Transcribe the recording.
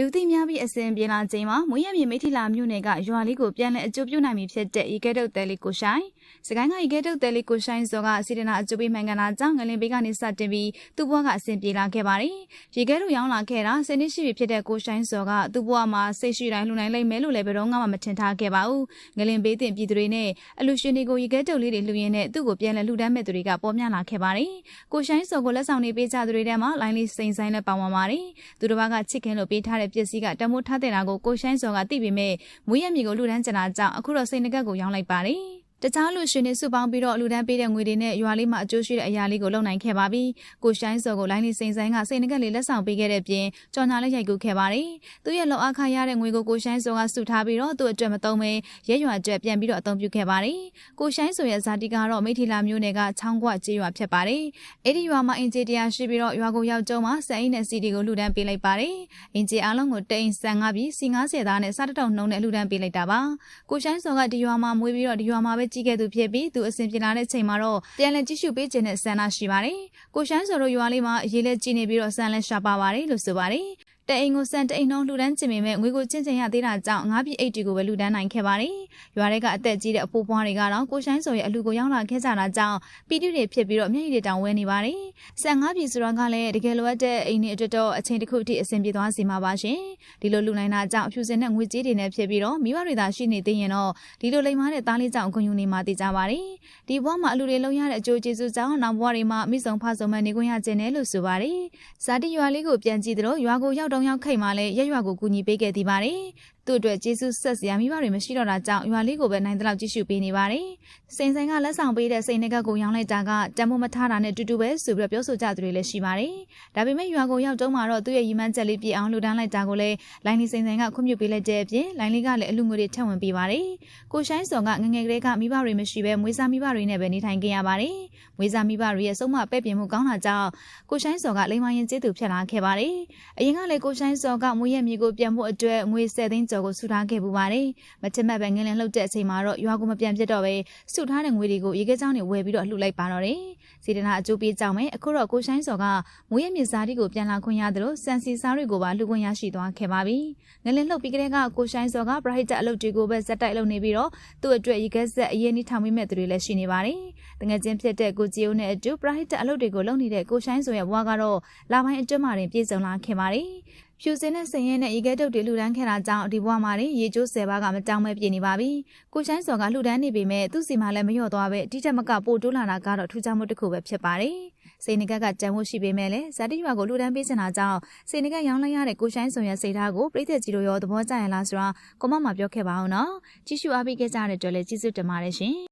လူသိများပြီးအစဉ်ပြေလာချိန်မှာမွေးရမြေမိထီလာမြို့နယ်ကရွာလေးကိုပြန်လည်အကျိုးပြုနိုင်ပြီဖြစ်တဲ့ရေကဲတုတ်တဲလေးကိုဆိုင်စကိုင်းကရေကဲတုတ်တဲလေးကိုဆိုင်စောကစီဒနာအကျိုးပေးမှန်ကန်တာကြောင့်ငလင်ဘေးကနေစတင်ပြီးသူ့ဘဝကအစဉ်ပြေလာခဲ့ပါတယ်ရေကဲတုတ်ရောင်းလာခဲ့တာဆယ်နှစ်ရှိပြီဖြစ်တဲ့ကိုဆိုင်စောကသူ့ဘဝမှာစိတ်ရှိတိုင်းလှူနိုင်လိမ့်မယ်လို့လည်းဘယ်တော့မှမထင်ထားခဲ့ပါဘူးငလင်ဘေးတင်ပြည်သူတွေနဲ့အလူရှင်တွေကိုရေကဲတုတ်လေးတွေလှူရင်းနဲ့သူ့ကိုပြန်လည်လှူဒန်းမဲ့သူတွေကပေါ်များလာခဲ့ပါတယ်ကိုဆိုင်စောကိုလက်ဆောင်တွေပေးကြသူတွေထဲမှာလိုင်းလေးစိန်ဆိုင်နဲ့ပါဝင်ပါတယ်သူတစ်ပါးကချစ်ခင်လို့ပေးထားတဲ့ပစ္စည်းကတမိုးထားတဲ့တာကိုကိုရှိုင်းစော်ကသိပေမဲ့မွေးရမြေကိုလူဒန်းကျင်တာကြောင့်အခုတော့စိတ်ငကက်ကိုရောင်းလိုက်ပါတယ် တခြားလူရှင်တွေစုပေါင်းပြီးတော့လူဒန်းပေးတဲ့ငွေတွေနဲ့ရွာလေးမှာအကျိုးရှိတဲ့အရာလေးကိုလုပ်နိုင်ခဲ့ပါပြီ။ကိုရှိုင်းစော်ကိုလိုင်းလေးစိန်ဆိုင်ကစိတ်ငကက်လေးလက်ဆောင်ပေးခဲ့တဲ့ပြင်ကြော်ညာလေးရိုက်ကူးခဲ့ပါတယ်။သူ့ရဲ့လောက်အခါရတဲ့ငွေကိုကိုရှိုင်းစော်ကစုထားပြီးတော့သူ့အတွက်မသုံးဘဲရဲရွာအတွက်ပြန်ပြီးတော့အသုံးပြုခဲ့ပါတယ်။ကိုရှိုင်းစော်ရဲ့ဇာတိကတော့မိထီလာမျိုးနယ်ကချောင်းကွကျေးရွာဖြစ်ပါတယ်။အဲ့ဒီရွာမှာအင်ဂျီတရားရှိပြီးတော့ရွာကိုရောက်ကျုံမှာစက်အိမ်နဲ့စီဒီကိုလှူဒန်းပေးလိုက်ပါတယ်။အင်ဂျီအားလုံးကိုတိန်ဆန်ငါပြီးစီ90သားနဲ့စားတတောင်နှုံနဲ့လှူဒန်းပေးလိုက်တာပါ။ကိုရှိုင်းစော်ကဒီရွာမှာမွေးပြီးတော့ဒီရွာမှာပဲကြီးခဲ့သူဖြစ်ပြီးသူအစဉ်ပြေလာတဲ့ချိန်မှာတော့ပြန်လည်ကြည့်ရှုပေးခြင်းနဲ့ဆန္ဒရှိပါတယ်။ကိုရှိုင်းစော်တို့ရွာလေးမှာအရေးလဲကြီးနေပြီးတော့ဆန်လဲရှာပါပါတယ်လို့ဆိုပါတယ်။ တအိမ်ကိုစံတအိမ်နှုံးလှူဒန်းခြင်းပေမဲ့ငွေကိုချင်းချင်းရသေးတာကြောင့်ငါးပြည့်အိတ်တီကိုပဲလှူဒန်းနိုင်ခဲ့ပါတယ်။ရွာထဲကအသက်ကြီးတဲ့အဖိုးပွားတွေကတော့ကိုရှိုင်းစော်ရဲ့အလူကိုရောက်လာခဲ့ကြတာကြောင့်ပီတိတွေဖြစ်ပြီးတော့မျက်ရည်တွေတောင်ဝဲနေပါတယ်။ဆန်ငါးပြည့်ဆိုတော့ကလည်းတကယ်လိုအပ်တဲ့အိမ်တွေအတွက်တော့အချိန်တစ်ခုအထိအဆင်ပြေသွားစေမှာပါရှင်။ဒီလိုလှူနိုင်တာကြောင့်အဖြူစင်တဲ့ငွေကြေးတွေနဲ့ဖြစ်ပြီးတော့မိဘတွေသာရှိနေသေးရင်တော့ဒီလိုလိမ်မာတဲ့သားလေးကြောင့်အခွင့်ယူနေမှာတည်ကြပါတယ်။ဒီဘဝမှာအလူတွေလုံရတဲ့အကျိုးကျေးဇူးကြောင့်နောက်ဘဝတွေမှာမိဆောင်ဖဆောင်မဲ့နေခွင့်ရခြင်းနဲ့လို့ဆိုပါတယ်။ဇာတိရွာလေးကိုပြန်ကြည့်တော့ရွာကိုရောက်တော့ရောက်ခိတ်မှလည်းရက်ရွာကိုကူညီပေးခဲ့သည်ပါတယ်။ သူ့အတွက်ကျေးဇူးဆက်စရာမိဘတွေမရှိတော့တာကြောင့်ရွာလေးကိုပဲနိုင်တဲ့လောက်ကြည့်ရှုပေးနေပါတယ်။စိန်ဆိုင်ကလက်ဆောင်ပေးတဲ့စိန်နက်ကကိုရောင်းလိုက်တာကတံမိုးမထားတာနဲ့တူတူပဲဆိုပြီးတော့ပြောဆိုကြသူတွေလည်းရှိပါတယ်။ဒါပေမဲ့ရွာကိုရောက်တော့မှတော့သူ့ရဲ့ရီမန်းချက်လေးပြည့်အောင်လှူဒန်းလိုက်တာကိုလည်းလိုင်းလီစိန်ဆိုင်ကခွင့်ပြုပေးလိုက်တဲ့အပြင်လိုင်းလီကလည်းအလူငွေတွေထည့်ဝင်ပေးပါတယ်။ကိုရှိုင်းစော်ကငငယ်ကလေးကမိဘတွေမရှိဘဲမွေးစားမိဘတွေနဲ့ပဲနေထိုင်ခဲ့ရပါတယ်။မွေးစားမိဘတွေရဲ့ဆုံးမပဲ့ပြင်မှုကောင်းတာကြောင့်ကိုရှိုင်းစော်ကလိမ္မာရင်ကျေးသူဖြစ်လာခဲ့ပါတယ်။အရင်ကလည်းကိုရှိုင်းစော်ကမွေးရမြေကိုပြန်ဖို့အတွက်ငွေ10သိန်းကျော်ကိုစုထားခဲ့ပူပါတယ်။မချစ်မက်ပဲငလင်လှုပ်တဲ့အချိန်မှာတော့ရွာကိုမပြန်ပြတ်တော့ပဲစုထားတဲ့ငွေတွေကိုရေခဲချောင်းတွေဝယ်ပြီးတော့လှူလိုက်ပါတော့တယ်။စေတနာအကျိုးပေးကြောင်းမယ်အခုတော့ကိုရှိုင်းစော်ကမွေးရမြေစားတီကိုပြန်လာခွင့်ရတယ်လို့စံစီစားတွေကိုပါလှူခွင့်ရရှိသွားခဲ့ပါပြီ။ငလင်လှုပ်ပြီးကလေးကကိုရှိုင်းစော်ကပရိုက်တာအလုပ်တွေကိုပဲဇက်တိုက်လုပ်နေပြီးတော့သူ့အတွက်ရေခဲဆက်အရင်နှီးထောင်မိမဲ့သူတွေလည်းရှိနေပါတယ်။တငယ်ချင်းဖြစ်တဲ့ကိုကြည်ဦးနဲ့အတူပရိုက်တာအလုပ်တွေကိုလုပ်နေတဲ့ကိုရှိုင်းစော်ရဲ့ဘဝကတော့လာပိုင်းအတွင်းမှာတင်ပြည့်စုံလာခဲ့ပါတယ်။ ဖြူစင်တဲ့စင်ရဲနဲ့ရေခဲတုပ်တွေလှူဒန်းခဲ့တာကြောင့်ဒီဘဝမှာရေကျိုးဆယ်ပါးကမတောင်းမဲပြနေပါပြီ။ကိုချိုင်းစော်ကလှူဒန်းနေပေမဲ့သူ့စီမှာလည်းမလျော့သွားပဲတိတက်မကပို့တိုးလာတာကတော့ထူးခြားမှုတစ်ခုပဲဖြစ်ပါတယ်။စိန်နကက်ကကြံဖို့ရှိပေမဲ့လည်းဇာတိရွာကိုလှူဒန်းပေးချင်တာကြောင့်စိန်နကက်ရောင်းလိုက်ရတဲ့ကိုချိုင်းစော်ရဲ့စိတ်ထားကိုပြည်သက်ကြီးတို့ရောသဘောကျရင်လားဆိုတာကိုမမပြောခဲ့ပါအောင်နော်။ကြည့်ရှုအားပေးခဲ့ကြတဲ့အတွက်လည်းကျေးဇူးတင်ပါတယ်ရှင်။